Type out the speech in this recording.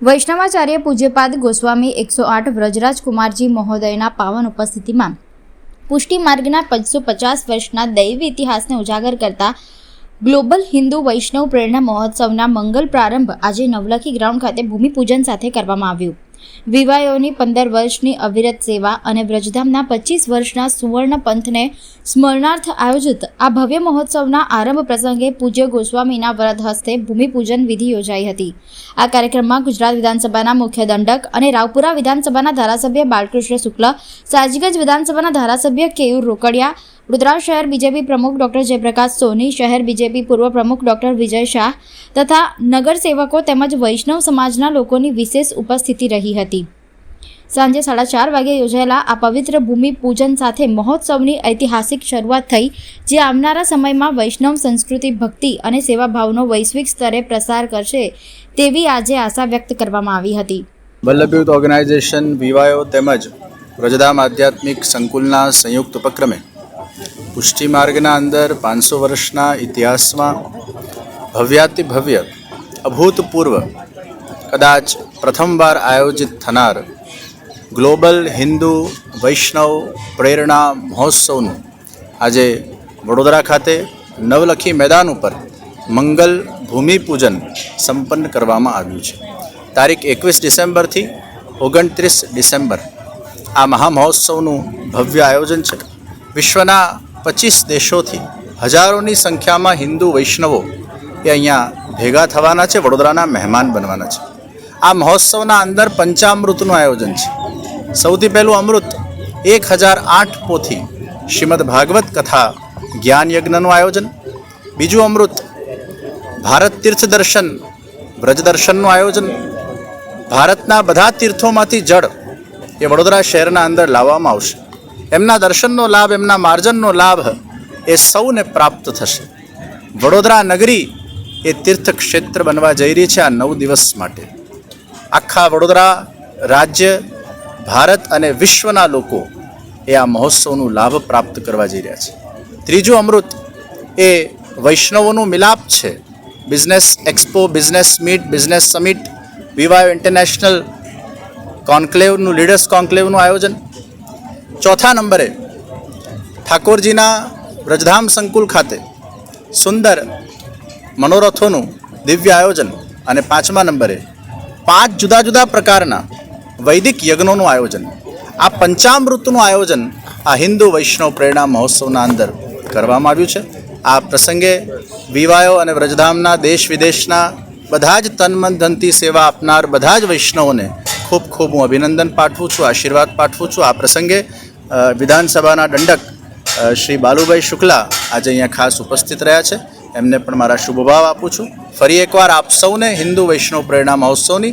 વૈષ્ણવાચાર્ય પૂજ્યપાદ ગોસ્વામી એકસો આઠ વ્રજરાજ કુમારજી મહોદયના પાવન ઉપસ્થિતિમાં પુષ્ટિ માર્ગના પાંચસો પચાસ વર્ષના દૈવી ઇતિહાસને ઉજાગર કરતા ગ્લોબલ હિન્દુ વૈષ્ણવ પ્રેરણા મહોત્સવના મંગલ પ્રારંભ આજે નવલખી ગ્રાઉન્ડ ખાતે ભૂમિપૂજન સાથે કરવામાં આવ્યું. વિવાયોની પંદર વર્ષની અવિરત સેવા અને વ્રજધામના પચીસ વર્ષના સુવર્ણ પંથને સ્મરણાર્થ આયોજિત આ ભવ્ય મહોત્સવના આરંભ પ્રસંગે પૂજ્ય ગોસ્વામીના વ્રત હસ્તે ભૂમિપૂજન વિધિ યોજાઈ હતી. આ કાર્યક્રમમાં ગુજરાત વિધાનસભાના મુખ્ય દંડક અને રાવપુરા વિધાનસભાના ધારાસભ્ય બાલકૃષ્ણ શુક્લ, સાજીગંજ વિધાનસભાના ધારાસભ્ય કેયુર રોકડિયા વડોદરા શહેર બીજેપી પ્રમુખ ડોક્ટર જયપ્રકાશ સોની, શહેર બીજેપી પૂર્વ પ્રમુખ ડોક્ટર વિજય શાહ તથા નગરસેવકો તેમજ વૈષ્ણવ સમાજના લોકોની વિશેષ ઉપસ્થિતિ રહી હતી. સાંજે સાડા ચાર વાગે યોજાયેલા આ પવિત્ર ભૂમિ પૂજન સાથે મહોત્સવની ઐતિહાસિક શરૂઆત થઈ, જે આવનારા સમયમાં વૈષ્ણવ સંસ્કૃતિ, ભક્તિ અને સેવાભાવનો વૈશ્વિક સ્તરે પ્રસાર કરશે તેવી આજે આશા વ્યક્ત કરવામાં આવી હતી. વલ્લભ યુથ ઓર્ગેનાઇઝેશન, વિવાયો તેમજ વ્રજધામ આધ્યાત્મિક સંકુલના સંયુક્ત ઉપક્રમે પુષ્ટિ માર્ગના અંદર પાંચસો વર્ષના ઇતિહાસમાં ભવ્યાતિ ભવ્ય અભૂતપૂર્વ, કદાચ પ્રથમવાર આયોજિત થનાર ગ્લોબલ હિન્દુ વૈષ્ણવ પ્રેરણા મહોત્સવનું આજે વડોદરા ખાતે નવલખી મેદાન ઉપર મંગલ ભૂમિપૂજન સંપન્ન કરવામાં આવ્યું છે. તારીખ એકવીસ ડિસેમ્બરથી ઓગણત્રીસ ડિસેમ્બર આ મહામહોત્સવનું ભવ્ય આયોજન છે. વિશ્વના પચીસ દેશોથી હજારોની સંખ્યામાં હિન્દુ વૈષ્ણવો એ અહીંયા ભેગા થવાના છે, વડોદરાના મહેમાન બનવાના છે. આ મહોત્સવના અંદર પંચામૃતનું આયોજન છે. સૌથી પહેલું અમૃત, એક હજાર આઠ પોથી શ્રીમદ ભાગવત કથા જ્ઞાન યજ્ઞનું આયોજન. બીજું અમૃત, ભારત તીર્થ દર્શન, વ્રજ દર્શનનું આયોજન. ભારતના બધા તીર્થોમાંથી જળ એ વડોદરા શહેરના અંદર લાવવામાં આવશે. એમના દર્શનનો લાભ, એમના માર્જનનો લાભ એ સૌને પ્રાપ્ત થશે. વડોદરા નગરી એ તીર્થ ક્ષેત્ર બનવા જઈ રહી છે આ નવ દિવસ માટે. આખા વડોદરા રાજ્ય, ભારત અને વિશ્વના લોકો એ આ મહોત્સવનો લાભ પ્રાપ્ત કરવા જઈ રહ્યા છે. ત્રીજું અમૃત એ વૈષ્ણવોનું મિલાપ છે. Business expo, business meet, business summit વિવાયો international કોન્ક્લેવનું, લીડર્સ કોન્ક્લેવનું આયોજન ચોથા નંબરે ઠાકોરજીના વ્રજધામ સંકુલ ખાતે સુંદર મનોરથોનું દિવ્ય આયોજન અને પાંચમા નંબરે પાંચ જુદા જુદા પ્રકારના વૈદિક યજ્ઞોનું આયોજન. આ પંચામૃતનું આયોજન આ હિન્દુ વૈષ્ણવ પ્રેરણા મહોત્સવના અંદર કરવામાં આવ્યું છે. આ પ્રસંગે વિવાયો અને વ્રજધામના દેશ વિદેશના બધા જ તનમન ધનથી સેવા આપનાર બધા જ વૈષ્ણવોને ખૂબ ખૂબ હું અભિનંદન પાઠવું છું, આશીર્વાદ પાઠવું છું. આ પ્રસંગે વિધાનસભાના દંડક શ્રી બાલુભાઈ શુક્લા આજે અહીંયા ખાસ ઉપસ્થિત રહ્યા છે. એમને પણ મારા શુભભાવ આપું છું. ફરી એકવાર આપ સૌને હિન્દુ વૈષ્ણવ પ્રેરણા મહોત્સવની